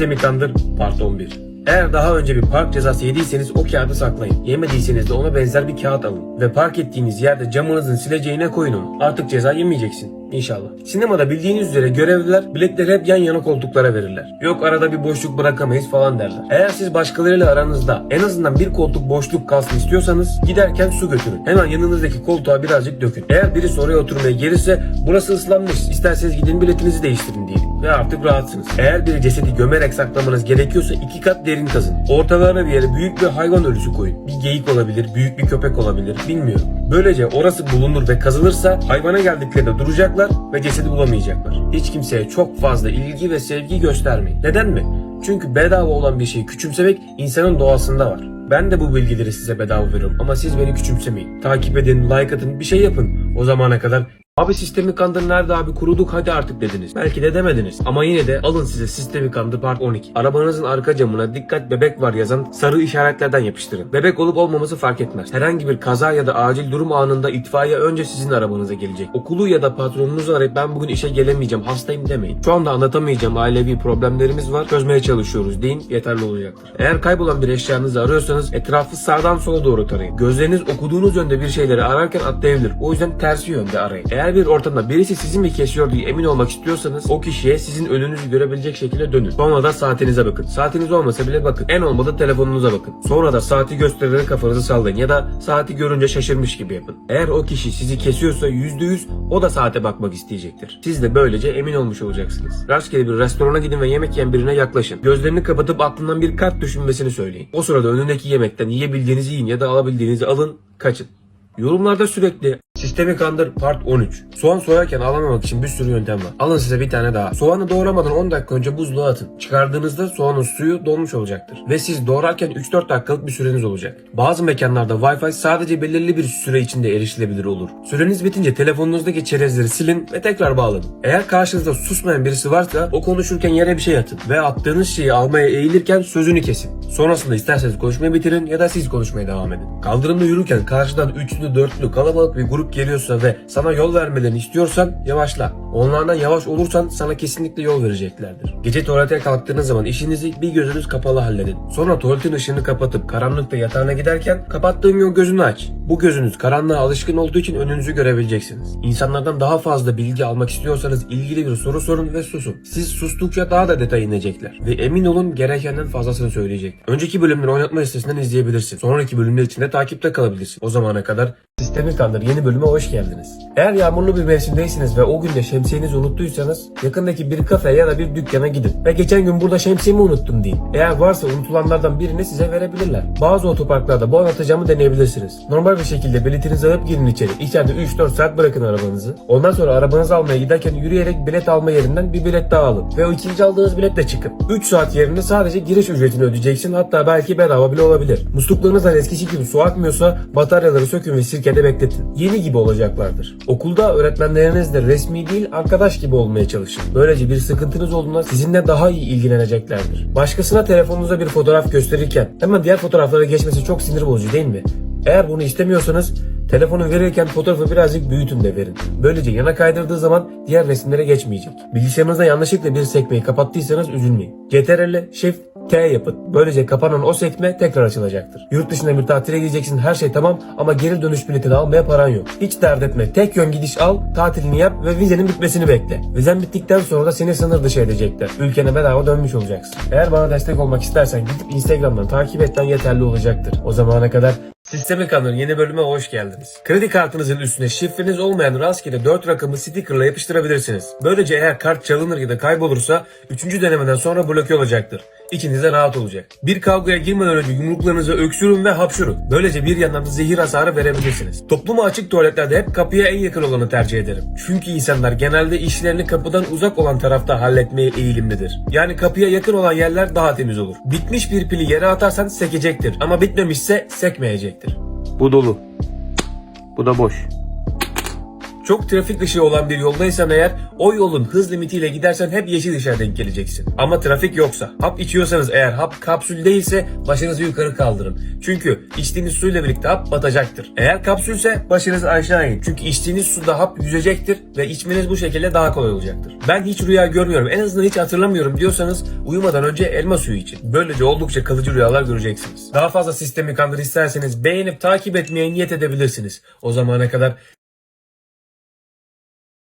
Sistemi Kandır Part 11 Eğer daha önce bir park cezası yediyseniz o kağıdı saklayın. Yemediyseniz de ona benzer bir kağıt alın. Ve park ettiğiniz yerde camınızın sileceğine koyun onu. Artık ceza yemeyeceksin. İnşallah. Sinemada bildiğiniz üzere görevliler biletleri hep yan yana koltuklara verirler. Yok arada bir boşluk bırakamayız falan derler. Eğer siz başkalarıyla aranızda en azından bir koltuk boşluk kalsın istiyorsanız giderken su götürün. Hemen yanınızdaki koltuğa birazcık dökün. Eğer birisi oraya oturmaya gelirse burası ıslanmış isterseniz gidin biletinizi değiştirin diyelim. Ve artık rahatsınız. Eğer bir cesedi gömerek saklamanız gerekiyorsa iki kat derin kazın. Ortalarına bir yere büyük bir hayvan ölüsü koyun. Bir geyik olabilir, büyük bir köpek olabilir bilmiyorum. Böylece orası bulunur ve kazılırsa hayvana geldiklerinde duracaklar ve cesedi bulamayacaklar. Hiç kimseye çok fazla ilgi ve sevgi göstermeyin. Neden mi? Çünkü bedava olan bir şeyi küçümsemek insanın doğasında var. Ben de bu bilgileri size bedava veriyorum ama siz beni küçümsemeyin. Takip edin, like atın, bir şey yapın. O zamana kadar Abi sistemi kandır nerede abi kuruduk hadi artık dediniz. Belki de demediniz ama yine de alın size sistemi kandır part 12. Arabanızın arka camına dikkat bebek var yazan sarı işaretlerden yapıştırın. Bebek olup olmaması fark etmez. Herhangi bir kaza ya da acil durum anında itfaiye önce sizin arabanıza gelecek. Okulu ya da patronunuzu arayıp ben bugün işe gelemeyeceğim hastayım demeyin. Şu anda anlatamayacağım ailevi problemlerimiz var çözmeye çalışıyoruz deyin yeterli olacaktır. Eğer kaybolan bir eşyanızı arıyorsanız etrafı sağdan sola doğru tarayın. Gözleriniz okuduğunuz yönde bir şeyleri ararken atlayabilir. O yüzden tersi yönde arayın. Eğer bir ortamda birisi sizi mi kesiyor diye emin olmak istiyorsanız o kişiye sizin önünüzü görebilecek şekilde dönün. Sonra da saatinize bakın. Saatiniz olmasa bile bakın. En olmadı telefonunuza bakın. Sonra da saati göstererek kafanızı sallayın ya da saati görünce şaşırmış gibi yapın. Eğer o kişi sizi kesiyorsa %100 o da saate bakmak isteyecektir. Siz de böylece emin olmuş olacaksınız. Rastgele bir restorana gidin ve yemek yiyen birine yaklaşın. Gözlerini kapatıp aklından bir kart düşünmesini söyleyin. O sırada önündeki yemekten yiyebildiğinizi yiyin ya da alabildiğinizi alın, kaçın. Yorumlarda sürekli Sistemi kandır part 13. Soğan soyarken alamamak için bir sürü yöntem var. Alın size bir tane daha. Soğanı doğramadan 10 dakika önce buzluğa atın. Çıkardığınızda soğanın suyu donmuş olacaktır. Ve siz doğrarken 3-4 dakikalık bir süreniz olacak. Bazı mekanlarda Wi-Fi sadece belirli bir süre içinde erişilebilir olur. Süreniz bitince telefonunuzdaki çerezleri silin ve tekrar bağlanın. Eğer karşınızda susmayan birisi varsa o konuşurken yere bir şey atın. Ve attığınız şeyi almaya eğilirken sözünü kesin. Sonrasında isterseniz konuşmayı bitirin ya da siz konuşmaya devam edin. Kaldırımda yürürken karşıdan üçlü dörtlü kalabalık bir grup geliyorsa ve sana yol vermelerini istiyorsan yavaşla. Onlardan yavaş olursan sana kesinlikle yol vereceklerdir. Gece tuvalete kalktığınız zaman işinizi bir gözünüz kapalı halledin. Sonra tuvaletin ışığını kapatıp karanlıkta yatağına giderken kapattığın yol gözünü aç. Bu gözünüz karanlığa alışkın olduğu için önünüzü görebileceksiniz. İnsanlardan daha fazla bilgi almak istiyorsanız ilgili bir soru sorun ve susun. Siz sustukça daha da detay inecekler. Ve emin olun gerekenden fazlasını söyleyecek. Önceki bölümleri oynatma listesinden izleyebilirsin. Sonraki bölümler için de takipte kalabilirsin. O zamana kadar Sistemi Kandır yeni bölüme hoş geldiniz. Eğer yağmurlu bir mevsimdeyseniz ve o gün de şemsiyenizi unuttuysanız yakındaki bir kafe ya da bir dükkana gidin. Ve geçen gün burada şemsiyemi unuttum deyin. Eğer varsa unutulanlardan birini size verebilirler. Bazı otoparklarda bu anlatacağımı deneyebilirsiniz. Normal bir şekilde biletinizi alıp girin içeri. İçeride 3-4 saat bırakın arabanızı. Ondan sonra arabanızı almaya giderken yürüyerek bilet alma yerinden bir bilet daha alın. Ve o ikinci aldığınız biletle çıkın. 3 saat yerine sadece giriş ücretini ödeyeceksin hatta belki bedava bile olabilir. Musluklarınızdan eskisi gibi su akmıyorsa bataryaları sökün ve sirkede bekletin. Yeni gibi olacaklardır. Okulda öğretmenlerinizle resmi değil arkadaş gibi olmaya çalışın. Böylece bir sıkıntınız olduğunda sizinle daha iyi ilgileneceklerdir. Başkasına telefonunuza bir fotoğraf gösterirken hemen diğer fotoğraflara geçmesi çok sinir bozucu değil mi? Eğer bunu istemiyorsanız telefonu verirken fotoğrafı birazcık büyütün de verin. Böylece yana kaydırdığı zaman diğer resimlere geçmeyecek. Bilgisayarınızda yanlışlıkla bir sekmeyi kapattıysanız üzülmeyin. CTRL Shift T yapın. Böylece kapanan o sekme tekrar açılacaktır. Yurt dışına bir tatile gideceksin her şey tamam ama geri dönüş biletini almaya paran yok. Hiç dert etme. Tek yön gidiş al, tatilini yap ve vizenin bitmesini bekle. Vizen bittikten sonra da seni sınır dışı edecekler. Ülkene bedava dönmüş olacaksın. Eğer bana destek olmak istersen gidip Instagram'dan takip etmen yeterli olacaktır. O zamana kadar Sistemi Kanır yeni bölüme hoş geldiniz. Kredi kartınızın üstüne şifreniz olmayan rastgele 4 rakamı stickerla yapıştırabilirsiniz. Böylece eğer kart çalınır ya da kaybolursa 3. denemeden sonra bloke olacaktır. İçinize rahat olacak. Bir kavgaya girmeden önce yumruklarınızı öksürün ve hapşurun. Böylece bir yandan da zehir hasarı verebilirsiniz. Topluma açık tuvaletlerde hep kapıya en yakın olanı tercih ederim. Çünkü insanlar genelde işlerini kapıdan uzak olan tarafta halletmeye eğilimlidir. Yani kapıya yakın olan yerler daha temiz olur. Bitmiş bir pili yere atarsan sekecektir ama bitmemişse sekmeyecektir. Bu dolu. Bu da boş. Çok trafik ışığı olan bir yoldaysan eğer o yolun hız limitiyle gidersen hep yeşil ışığa denk geleceksin. Ama trafik yoksa, hap içiyorsanız eğer hap kapsül değilse başınızı yukarı kaldırın. Çünkü içtiğiniz suyla birlikte hap batacaktır. Eğer kapsülse başınızı aşağı in. Çünkü içtiğiniz suda hap yüzecektir ve içmeniz bu şekilde daha kolay olacaktır. Ben hiç rüya görmüyorum, en azından hiç hatırlamıyorum diyorsanız uyumadan önce elma suyu için. Böylece oldukça kalıcı rüyalar göreceksiniz. Daha fazla sistemi kandır isterseniz beğenip takip etmeye niyet edebilirsiniz. O zamana kadar